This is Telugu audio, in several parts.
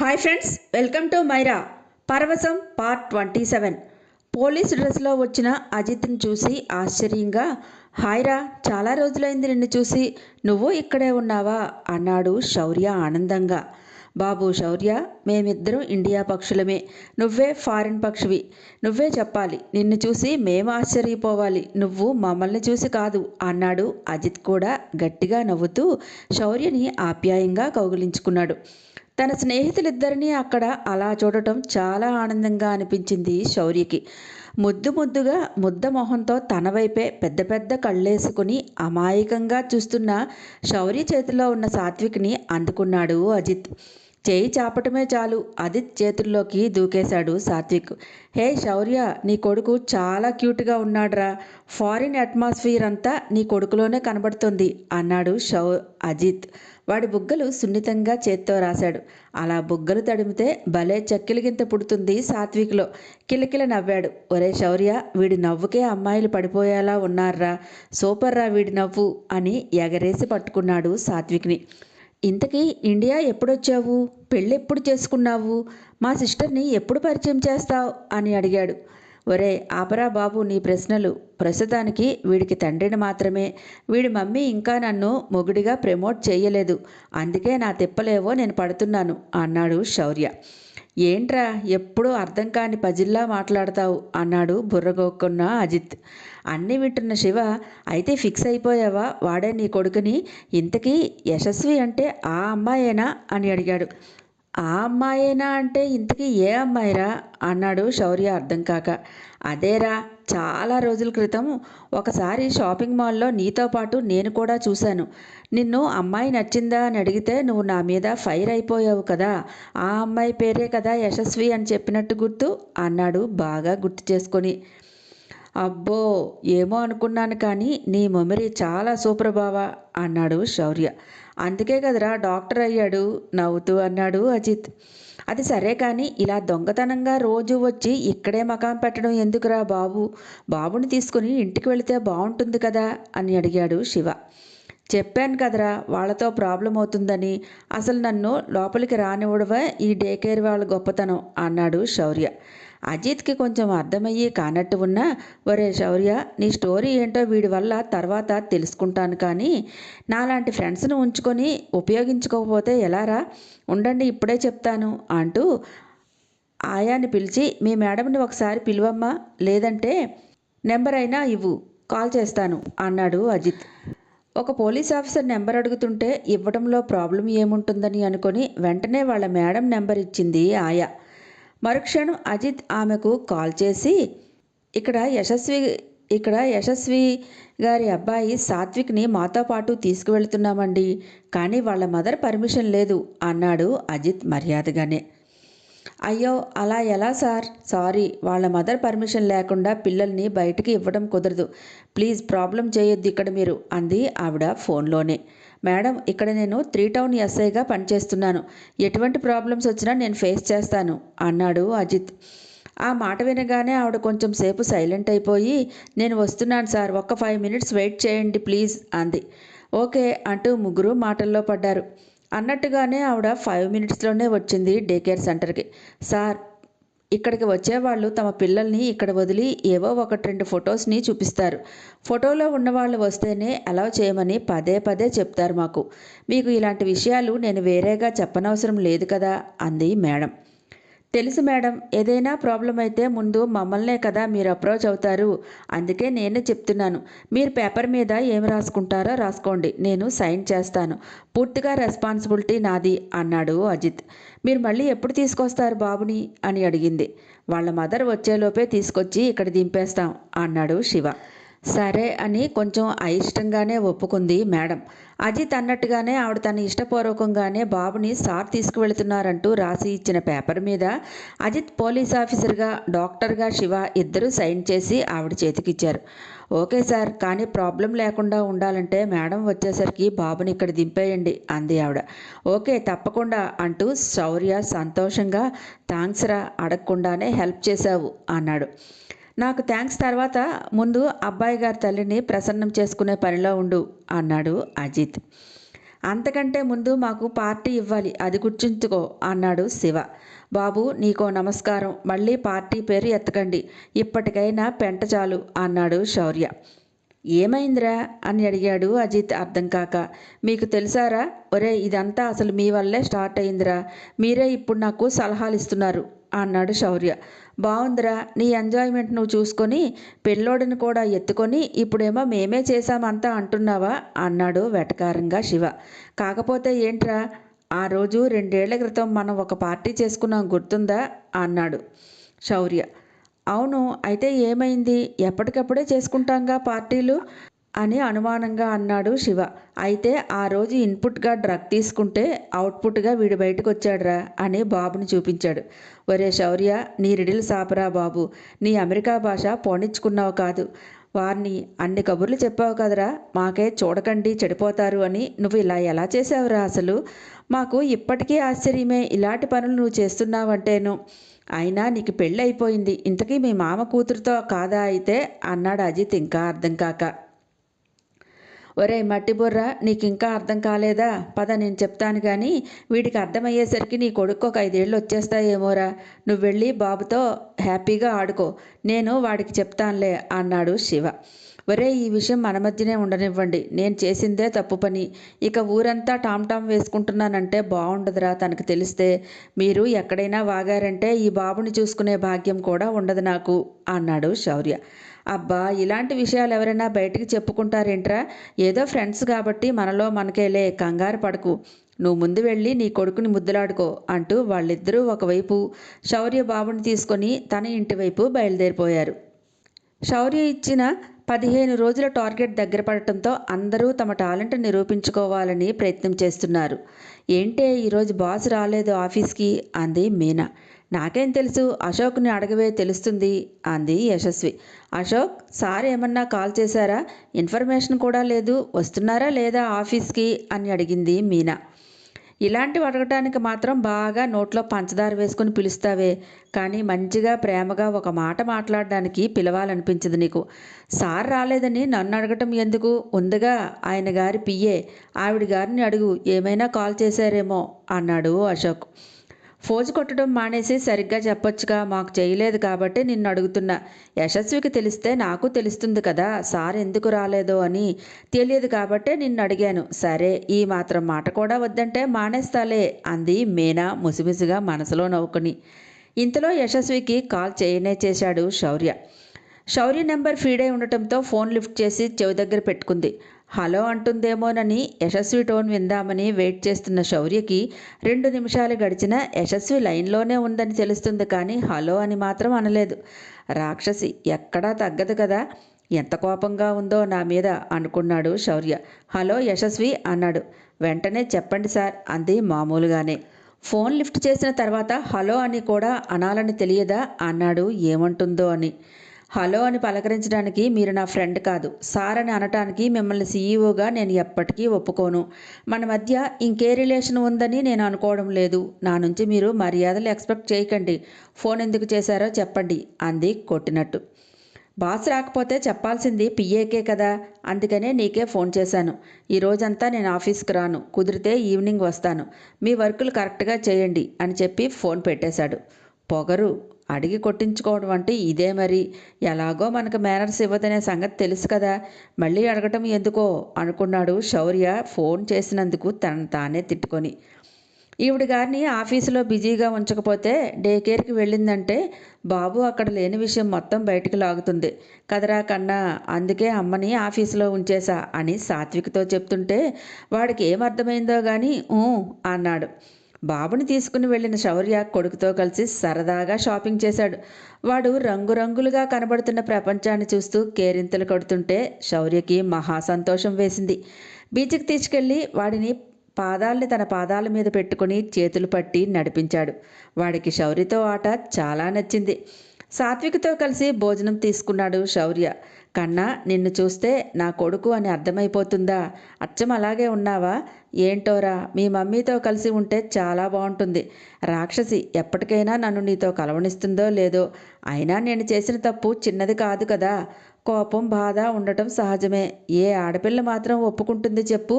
Hi friends welcome to Maira. పరవశం part twenty seven. Police డ్రెస్లో వచ్చిన అజిత్ని చూసి ఆశ్చర్యంగా హాయ్రా చాలా రోజులైంది నిన్ను చూసి. నువ్వు ఇక్కడే ఉన్నావా? అన్నాడు శౌర్య ఆనందంగా. బాబు శౌర్య మేమిద్దరం ఇండియా పక్షులమే. నువ్వే ఫారిన్ పక్షివి. నువ్వే చెప్పాలి. నిన్ను చూసి మేము ఆశ్చర్యపోవాలి. నువ్వు మమ్మల్ని చూసి కాదు అన్నాడు అజిత్ కూడా గట్టిగా నవ్వుతూ శౌర్యని ఆప్యాయంగా కౌగిలించుకున్నాడు. తన స్నేహితులిద్దరినీ అక్కడ అలా చూడటం చాలా ఆనందంగా అనిపించింది శౌర్యకి. ముద్దు ముద్దుగా ముద్ద మొహంతో తన వైపే పెద్ద పెద్ద కళ్ళేసుకుని అమాయకంగా చూస్తున్న శౌర్య చేతిలో ఉన్న సాత్విక్ని అందుకున్నాడు అజిత్. చేయి చాపటమే చాలు అజిత్ చేతుల్లోకి దూకేశాడు సాత్విక్. హే శౌర్య నీ కొడుకు చాలా క్యూట్గా ఉన్నాడ్రా. ఫారిన్ అట్మాస్ఫియర్ అంతా నీ కొడుకులోనే కనబడుతుంది అన్నాడు శౌ అజిత్. వాడి బుగ్గలు సున్నితంగా చేత్తో రాశాడు. అలా బుగ్గలు తడిమితే భలే చక్కిలిగింత పుడుతుంది సాత్విక్లో. కిలకిల నవ్వాడు. ఒరే శౌర్య వీడి నవ్వుకే అమ్మాయిలు పడిపోయేలా ఉన్నారా సూపర్ రా వీడి నవ్వు అని ఎగరేసి పట్టుకున్నాడు సాత్విక్ని. ఇంతకీ ఇండియా ఎప్పుడొచ్చావు? పెళ్ళెప్పుడు చేసుకున్నావు? మా సిస్టర్ని ఎప్పుడు పరిచయం చేస్తావు? అని అడిగాడు. ఒరే ఆపరా బాబు నీ ప్రశ్నలు. ప్రస్తుతానికి వీడికి తండ్రిని మాత్రమే. వీడి మమ్మీ ఇంకా నన్ను మొగుడిగా ప్రమోట్ చేయలేదు. అందుకే నా తిప్పలేవో నేను పడుతున్నాను అన్నాడు శౌర్య. ఏంట్రా ఎప్పుడూ అర్థం కాని పజిల్లా మాట్లాడతావు అన్నాడు బుర్రగోక్కున్న అజిత్. అన్నీ వింటున్న శివ అయితే ఫిక్స్ అయిపోయావా? వాడే నీ కొడుకుని ఇంతకీ యశస్వి అంటే ఆ అమ్మాయేనా? అని అడిగాడు. ఆ అమ్మాయేనా అంటే ఇంతకీ ఏ అమ్మాయిరా? అన్నాడు శౌర్య అర్థం కాక. అదేరా చాలా రోజుల క్రితం ఒకసారి షాపింగ్ మాల్లో నీతో పాటు నేను కూడా చూశాను. నిన్ను అమ్మాయి నచ్చిందా అని అడిగితే నువ్వు నా మీద ఫైర్ అయిపోయావు కదా. ఆ అమ్మాయి పేరే కదా యశస్వి అని చెప్పినట్టు గుర్తు అన్నాడు బాగా గుర్తు చేసుకొని. అబ్బో ఏమో అనుకున్నాను కానీ నీ మెమరీ చాలా సూపర్ బావా అన్నాడు శౌర్య. అందుకే కదరా డాక్టర్ అయ్యాడు నవ్వుతూ అన్నాడు అజిత్. అది సరే కానీ ఇలా దొంగతనంగా రోజు వచ్చి ఇక్కడే మకాం పెట్టడం ఎందుకురా బాబు? బాబుని తీసుకుని ఇంటికి వెళితే బాగుంటుంది కదా అని అడిగాడు శివ. చెప్పాను కదరా వాళ్ళతో ప్రాబ్లం అవుతుందని. అసలు నన్ను లోపలికి రానివ్వడమే ఈ డే కేర్ వాళ్ళ గొప్పతనం అన్నాడు శౌర్య. అజిత్కి కొంచెం అర్థమయ్యి కానట్టు ఉన్నా ఒరే శౌర్య నీ స్టోరీ ఏంటో వీడి వల్ల తర్వాత తెలుసుకుంటాను కానీ నాలాంటి ఫ్రెండ్స్ను ఉంచుకొని ఉపయోగించుకోకపోతే ఎలారా? ఉండండి ఇప్పుడే చెప్తాను అంటూ ఆయాని పిలిచి మీ మేడంని ఒకసారి పిలువమ్మా లేదంటే నెంబర్ అయినా ఇవ్వు కాల్ చేస్తాను అన్నాడు అజిత్. ఒక పోలీస్ ఆఫీసర్ నెంబర్ అడుగుతుంటే ఇవ్వడంలో ప్రాబ్లం ఏముంటుందని అనుకొని వెంటనే వాళ్ళ మేడం నెంబర్ ఇచ్చింది ఆయా. మరుక్షణం అజిత్ ఆమెకు కాల్ చేసి ఇక్కడ యశస్వి ఇక్కడ యశస్వి గారి అబ్బాయి సాత్విక్ని మాతో పాటు తీసుకువెళ్తున్నామండి కానీ వాళ్ళ మదర్ పర్మిషన్ లేదు అన్నాడు అజిత్ మర్యాదగానే. అయ్యో అలా ఎలా సార్? సారీ వాళ్ళ మదర్ పర్మిషన్ లేకుండా పిల్లల్ని బయటికి ఇవ్వడం కుదరదు. ప్లీజ్ ప్రాబ్లం చేయొద్దు ఇక్కడ మీరు అంది ఆవిడ ఫోన్లోనే. మేడం ఇక్కడ నేను త్రీ టౌన్ ఎస్ఐగా పనిచేస్తున్నాను. ఎటువంటి ప్రాబ్లమ్స్ వచ్చినా నేను ఫేస్ చేస్తాను అన్నాడు అజిత్. ఆ మాట వినగానే ఆవిడ కొంచెం సేపు సైలెంట్ అయిపోయి నేను వస్తున్నాను సార్ ఒక్క ఫైవ్ మినిట్స్ వెయిట్ చేయండి ప్లీజ్ అంది. ఓకే అంటూ ముగ్గురు మాటల్లో పడ్డారు. అన్నట్టుగానే ఆవిడ ఫైవ్ మినిట్స్లోనే వచ్చింది డే కేర్ సెంటర్కి. సార్ ఇక్కడికి వచ్చేవాళ్ళు తమ పిల్లల్ని ఇక్కడ వదిలి ఏవో ఒకటి రెండు ఫొటోస్ని చూపిస్తారు. ఫోటోలో ఉన్నవాళ్ళు వస్తేనే అలౌ చేయమని పదే పదే చెప్తారు మాకు. మీకు ఇలాంటి విషయాలు నేను వేరేగా చెప్పనవసరం లేదు కదా? అంది మేడం. తెలుసు మేడం ఏదైనా ప్రాబ్లం అయితే ముందు మమ్మల్నే కదా మీరు అప్రోచ్ అవుతారు. అందుకే నేనే చెప్తున్నాను. మీరు పేపర్ మీద ఏం రాసుకుంటారో రాసుకోండి. నేను సైన్ చేస్తాను. పూర్తిగా రెస్పాన్సిబిలిటీ నాది అన్నాడు అజిత్. మీరు మళ్ళీ ఎప్పుడు తీసుకొస్తారు బాబుని? అని అడిగింది. వాళ్ళ మదర్ వచ్చేలోపే తీసుకొచ్చి ఇక్కడ దింపేస్తాం అన్నాడు శివ. సరే అని కొంచెం అయిష్టంగానే ఒప్పుకుంది మేడం. అజిత్ అన్నట్టుగానే ఆవిడ తన ఇష్టపూర్వకంగానే బాబుని సార్ తీసుకువెళుతున్నారంటూ రాసి ఇచ్చిన పేపర్ మీద అజిత్ పోలీస్ ఆఫీసర్గా డాక్టర్గా శివ ఇద్దరు సైన్ చేసి ఆవిడ చేతికిచ్చారు. ఓకే సార్ కానీ ప్రాబ్లం లేకుండా ఉండాలంటే మేడం వచ్చేసరికి బాబుని ఇక్కడ దింపేయండి అంది ఆవిడ. ఓకే తప్పకుండా అంటూ శౌర్య సంతోషంగా థ్యాంక్స్ రా అడగకుండానే హెల్ప్ చేశావు అన్నాడు. నాకు థ్యాంక్స్ తర్వాత ముందు అబ్బాయి గారి తల్లిని ప్రసన్నం చేసుకునే పనిలో ఉండు అన్నాడు అజిత్. అంతకంటే ముందు మాకు పార్టీ ఇవ్వాలి అది గుర్తుంచుకో అన్నాడు శివ. బాబు నీకో నమస్కారం మళ్ళీ పార్టీ పేరు ఎత్తకండి ఇప్పటికైనా పెంట చాలు అన్నాడు శౌర్య. ఏమైందిరా అని అడిగాడు అజిత్ అర్థం కాక. మీకు తెలుసారా? ఒరే ఇదంతా అసలు మీ వల్లే స్టార్ట్ అయిందిరా. మీరే ఇప్పుడు నాకు సలహాలు ఇస్తున్నారు అన్నాడు శౌర్య. బాగుందిరా నీ ఎంజాయ్మెంట్ నువ్వు చూసుకొని పెళ్ళోడిని కూడా ఎత్తుకొని ఇప్పుడేమో మేమే చేశామంతా అంటున్నావా? అన్నాడు వెటకారంగా శివ. కాకపోతే ఏంట్రా ఆ రోజు రెండేళ్ళ క్రితం మనం ఒక పార్టీ చేసుకున్నాం గుర్తుందా? అన్నాడు శౌర్య. అవును అయితే ఏమైంది? ఎప్పటికప్పుడే చేసుకుంటాంగా పార్టీలు? అని అనుమానంగా అన్నాడు శివ. అయితే ఆ రోజు ఇన్పుట్గా డ్రగ్ తీసుకుంటే అవుట్పుట్గా వీడు బయటకు వచ్చాడురా అని బాబుని చూపించాడు. ఒరే శౌర్య నీ రిడిల్ సాపరా బాబు. నీ అమెరికా భాష పోనిచ్చుకున్నావు కాదు. వారిని అన్ని కబుర్లు చెప్పావు కదరా. మాకే చూడకండి చెడిపోతారు అని నువ్వు ఇలా ఎలా చేసావురా అసలు? మాకు ఇప్పటికీ ఆశ్చర్యమే. ఇలాంటి పనులు నువ్వు చేస్తున్నావంటేను. అయినా నీకు పెళ్ళి అయిపోయింది ఇంతకీ మీ మామ కూతురుతో కాదా అయితే? అన్నాడు అజిత్ ఇంకా అర్థం కాక. ఒరే మట్టి బుర్ర నీకు ఇంకా అర్థం కాలేదా? పద నేను చెప్తాను కానీ వీడికి అర్థమయ్యేసరికి నీ కొడుకు ఒక ఐదేళ్ళు వచ్చేస్తాయేమోరా. నువ్వు వెళ్ళి బాబుతో హ్యాపీగా ఆడుకో. నేను వాడికి చెప్తానులే అన్నాడు శివ. ఒరే ఈ విషయం మన మధ్యనే ఉండనివ్వండి. నేను చేసిందే తప్పు పని. ఇక ఊరంతా టామ్ టామ్ వేసుకుంటున్నానంటే బాగుండదురా తనకు తెలిస్తే. మీరు ఎక్కడైనా వాగారంటే ఈ బాబుని చూసుకునే భాగ్యం కూడా ఉండదు నాకు అన్నాడు శౌర్య. అబ్బా ఇలాంటి విషయాలు ఎవరైనా బయటికి చెప్పుకుంటారేంట్రా? ఏదో ఫ్రెండ్స్ కాబట్టి మనలో మనకేలే కంగారు పడకు. నువ్వు ముందు వెళ్ళి నీ కొడుకుని ముద్దులాడుకో అంటూ వాళ్ళిద్దరూ ఒకవైపు శౌర్య బాబుని తీసుకొని తన ఇంటి వైపు బయలుదేరిపోయారు. శౌర్య ఇచ్చిన పదిహేను రోజుల టార్గెట్ దగ్గర పడటంతో అందరూ తమ టాలెంట్ నిరూపించుకోవాలని ప్రయత్నం చేస్తున్నారు. ఏంటే ఈరోజు బాస్ రాలేదు ఆఫీస్కి? అంది మీనా. నాకేం తెలుసు? అశోక్ని అడగవే తెలుస్తుంది అంది యశస్వి. అశోక్ సార్ ఏమన్నా కాల్ చేశారా? ఇన్ఫర్మేషన్ కూడా లేదు. వస్తున్నారా లేదా ఆఫీస్కి? అని అడిగింది మీనా. ఇలాంటివి అడగటానికి మాత్రం బాగా నోట్లో పంచదార వేసుకుని పిలుస్తావే. కానీ మంచిగా ప్రేమగా ఒక మాట మాట్లాడడానికి పిలవాలనిపించదు నీకు. సార్ రాలేదని నన్ను అడగటం ఎందుకు? ఉందిగా ఆయన గారి పియ్యే ఆవిడ గారిని అడుగు ఏమైనా కాల్ చేశారేమో అన్నాడు అశోక్. ఫోజు కొట్టడం మానేసి సరిగ్గా చెప్పొచ్చుగా మాకు చేయలేదు కాబట్టి నిన్ను అడుగుతున్నా. యశస్వికి తెలిస్తే నాకు తెలుస్తుంది కదా సార్ ఎందుకు రాలేదో అని తెలియదు కాబట్టే నిన్ను అడిగాను. సరే ఈ మాత్రం మాట కూడా వద్దంటే మానేస్తాలే అంది మీనా ముసిమిసిగా మనసులో నవ్వుకుని. ఇంతలో యశస్వికి కాల్ చేయనే చేశాడు శౌర్య. శౌర్య నెంబర్ ఫీడ్ అయి ఉండటంతో ఫోన్ లిఫ్ట్ చేసి చెవి దగ్గర పెట్టుకుంది. హలో అంటుందేమోనని యశస్వి టోన్ విందామని వెయిట్ చేస్తున్న శౌర్యకి రెండు నిమిషాలు గడిచిన యశస్వి లైన్లోనే ఉందని తెలుస్తుంది కానీ హలో అని మాత్రం అనలేదు. రాక్షసి ఎక్కడా తగ్గదు కదా? ఎంత కోపంగా ఉందో నా మీద అనుకున్నాడు శౌర్య. హలో యశస్వి అన్నాడు. వెంటనే చెప్పండి సార్ అంది మామూలుగానే. ఫోన్ లిఫ్ట్ చేసిన తర్వాత హలో అని కూడా అనాలని తెలియదా? అన్నాడు ఏమంటుందో అని. హలో అని పలకరించడానికి మీరు నా ఫ్రెండ్ కాదు. సార్ అని అనటానికి మిమ్మల్ని సీఈఓగా నేను ఎప్పటికీ ఒప్పుకోను. మన మధ్య ఇంకే రిలేషన్ ఉందని నేను అనుకోవడం లేదు. నా నుంచి మీరు మర్యాదలు ఎక్స్పెక్ట్ చేయకండి. ఫోన్ ఎందుకు చేశారో చెప్పండి. అంది కొట్టినట్టు. బాస్ రాకపోతే చెప్పాల్సింది పిఏకే కదా. అందుకనే నీకే ఫోన్ చేశాను. ఈ రోజంతా నేను ఆఫీస్కి రాను. కుదిరితే ఈవినింగ్ వస్తాను. మీ వర్కులు కరెక్ట్గా చేయండి అని చెప్పి ఫోన్ పెట్టేశాడు. పొగరు అడిగి కొట్టించుకోవడం అంటే ఇదే మరి. ఎలాగో మనకు మేనర్స్ ఇవ్వదనే సంగతి తెలుసు కదా. మళ్ళీ అడగటం ఎందుకో అనుకున్నాడు శౌర్య ఫోన్ చేసినందుకు తన తానే తిట్టుకొని. ఈవిడ గారిని ఆఫీసులో బిజీగా ఉంచకపోతే డే కేర్కి వెళ్ళిందంటే బాబు అక్కడ లేని విషయం మొత్తం బయటికి లాగుతుంది. కదరా కన్నా అందుకే అమ్మని ఆఫీసులో ఉంచేశా అని సాత్వికతో చెప్తుంటే వాడికి ఏమర్థమైందో కానీ ఊ అన్నాడు. బాబుని తీసుకుని వెళ్ళిన శౌర్య కొడుకుతో కలిసి సరదాగా షాపింగ్ చేశాడు. వాడు రంగురంగులుగా కనబడుతున్న ప్రపంచాన్ని చూస్తూ కేరింతలు కొడుతుంటే శౌర్యకి మహా సంతోషం వేసింది. బీచ్కి తీసుకెళ్ళి వాడిని పాదాల్ని తన పాదాల మీద పెట్టుకుని చేతులు పట్టి నడిపించాడు. వాడికి శౌర్యతో ఆట చాలా నచ్చింది. సాత్వికతో కలిసి భోజనం తీసుకున్నాడు శౌర్య. కన్నా నిన్ను చూస్తే నా కొడుకు అని అర్థమైపోతుందా? అచ్చం అలాగే ఉన్నావా? ఏంటోరా మీ మమ్మీతో కలిసి ఉంటే చాలా బాగుంటుంది. రాక్షసి ఎప్పటికైనా నన్ను నీతో కలవనిస్తుందో లేదో? అయినా నేను చేసిన తప్పు చిన్నది కాదు కదా. కోపం బాధ ఉండటం సహజమే. ఏ ఆడపిల్ల మాత్రం ఒప్పుకుంటుంది చెప్పు.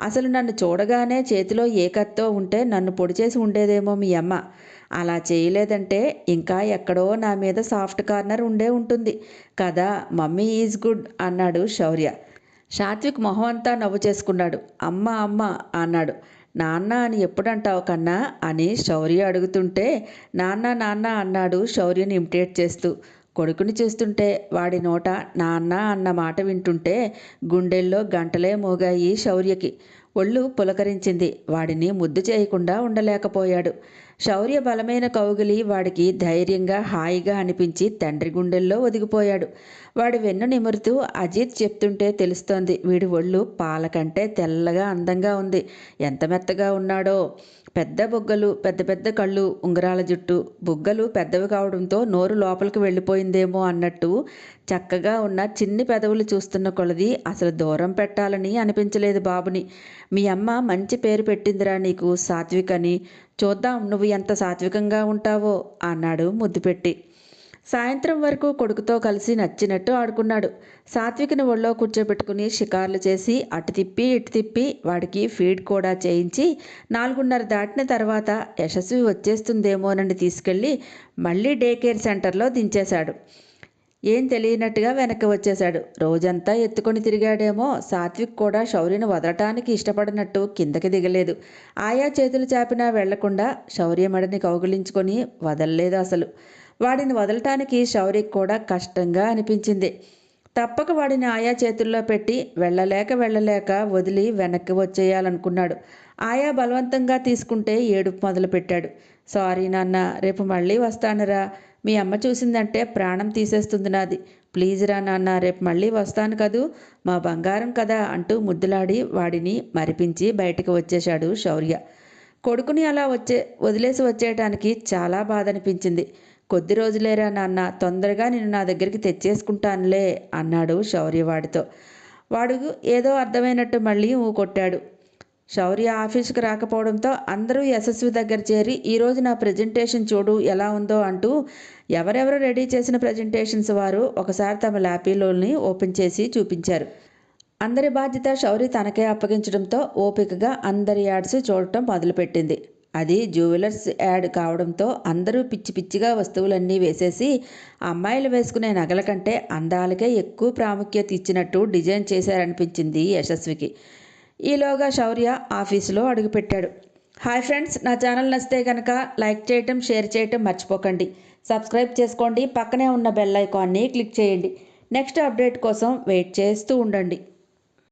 అసలు నన్ను చూడగానే చేతిలో ఏ కత్తో ఉంటే నన్ను పొడి చేసి ఉండేదేమో మీ అమ్మ. అలా చేయలేదంటే ఇంకా ఎక్కడో నా మీద సాఫ్ట్ కార్నర్ ఉండే ఉంటుంది. కదా మమ్మీ ఈజ్ గుడ్ అన్నాడు శౌర్య. సాత్విక్ మొహం అంతా నవ్వు చేసుకున్నాడు. అమ్మ అమ్మ అన్నాడు. నాన్న అని ఎప్పుడంటావు కన్నా అని శౌర్య అడుగుతుంటే నాన్న నాన్న అన్నాడు శౌర్యని ఇమిటేట్ చేస్తూ. కొడుకుని చూస్తుంటే వాడి నోట నాన్న అన్న మాట వింటుంటే గుండెల్లో గంటలే మోగాయి శౌర్యకి. ఒళ్ళు పులకరించింది. వాడిని ముద్దు చేయకుండా ఉండలేకపోయాడు. శౌర్య బలమైన కౌగిలి వాడికి ధైర్యంగా హాయిగా అనిపించి తండ్రి గుండెల్లో ఒదిగిపోయాడు. వాడి వెన్ను నిమురుతూ అజిత్ చెప్తుంటే తెలుస్తోంది వీడి ఒళ్ళు పాలకంటే తెల్లగా అందంగా ఉంది. ఎంత మెత్తగా ఉన్నాడో. పెద్ద బుగ్గలు పెద్ద పెద్ద కళ్ళు ఉంగరాల జుట్టు బుగ్గలు పెద్దవి కావడంతో నోరు లోపలికి వెళ్ళిపోయిందేమో అన్నట్టు చక్కగా ఉన్న చిన్ని పెదవులు చూస్తున్న కొలది అసలు దూరం పెట్టాలని అనిపించలేదు బాబుని. మీ అమ్మ మంచి పేరు పెట్టిందిరా నీకు సాత్విక్ అని చూద్దాం నువ్వు ఎంత సాత్వికంగా ఉంటావో అన్నాడు ముద్దు పెట్టి సాయంత్రం వరకు కొడుకుతో కలిసి నచ్చినట్టు ఆడుకున్నాడు. సాత్వికని ఒళ్ళో కూర్చోబెట్టుకుని షికార్లు చేసి అటు తిప్పి ఇటు తిప్పి వాడికి ఫీడ్ కూడా చేయించి నాలుగున్నర దాటిన తర్వాత యశస్వి వచ్చేస్తుందేమోనని తీసుకెళ్ళి మళ్ళీ డే కేర్ సెంటర్లో దించేశాడు. ఏం తెలియనట్టుగా వెనక్కి వచ్చేశాడు. రోజంతా ఎత్తుకొని తిరిగాడేమో. సాత్విక్ కూడా శౌర్యను వదలటానికి ఇష్టపడినట్టు కిందకి దిగలేదు. ఆయా చేతులు చాపినా వెళ్ళకుండా శౌర్యమడిని కౌగిలించుకొని వదలలేదు అసలు. వాడిని వదలటానికి శౌరికి కూడా కష్టంగా అనిపించింది. తప్పక వాడిని ఆయా చేతుల్లో పెట్టి వెళ్ళలేక వెళ్ళలేక వదిలి వెనక్కి వచ్చేయాలనుకున్నాడు. ఆయా బలవంతంగా తీసుకుంటే ఏడుపు మొదలుపెట్టాడు. సారీ నాన్న రేపు మళ్ళీ వస్తానురా. మీ అమ్మ చూసిందంటే ప్రాణం తీసేస్తుంది నాది. ప్లీజ్ రా నాన్న రేపు మళ్ళీ వస్తాను కదూ. మా బంగారం కదా అంటూ ముద్దులాడి వాడిని మరిపించి బయటకు వచ్చేశాడు శౌర్య. కొడుకుని అలా వచ్చే వదిలేసి వచ్చేయటానికి చాలా బాధ అనిపించింది కొద్ది రోజులేరా నాన్న తొందరగా నిన్ను నా దగ్గరికి తెచ్చేసుకుంటానులే అన్నాడు శౌర్య వాడితో. వాడు ఏదో అర్థమైనట్టు మళ్ళీ ఊ కొట్టాడు. శౌర్య ఆఫీస్కి రాకపోవడంతో అందరూ యశస్వి దగ్గర చేరి ఈరోజు నా ప్రజెంటేషన్ చూడు ఎలా ఉందో అంటూ ఎవరెవరు రెడీ చేసిన ప్రజెంటేషన్స్ వారు ఒకసారి తమ ల్యాపీలోని ఓపెన్ చేసి చూపించారు. అందరి బాధ్యత శౌరి తనకే అప్పగించడంతో ఓపికగా అందరి యాడ్స్ చూడటం మొదలుపెట్టింది. అది జ్యువెలర్స్ యాడ్ కావడంతో అందరూ పిచ్చి పిచ్చిగా వస్తువులన్నీ వేసేసి అమ్మాయిలు వేసుకునే నగల కంటే అందాలకే ఎక్కువ ప్రాముఖ్యత ఇచ్చినట్టు డిజైన్ చేశారనిపించింది యశస్వికి. ఈలోగా శౌర్య ఆఫీసులో అడుగుపెట్టాడు. హాయ్ ఫ్రెండ్స్ నా ఛానల్ నచ్చితే కనుక లైక్ చేయటం షేర్ చేయటం మర్చిపోకండి. సబ్స్క్రైబ్ చేసుకోండి పక్కనే ఉన్న బెల్ ఐకాన్ని క్లిక్ చేయండి. నెక్స్ట్ అప్డేట్ కోసం వెయిట్ చేస్తూ ఉండండి.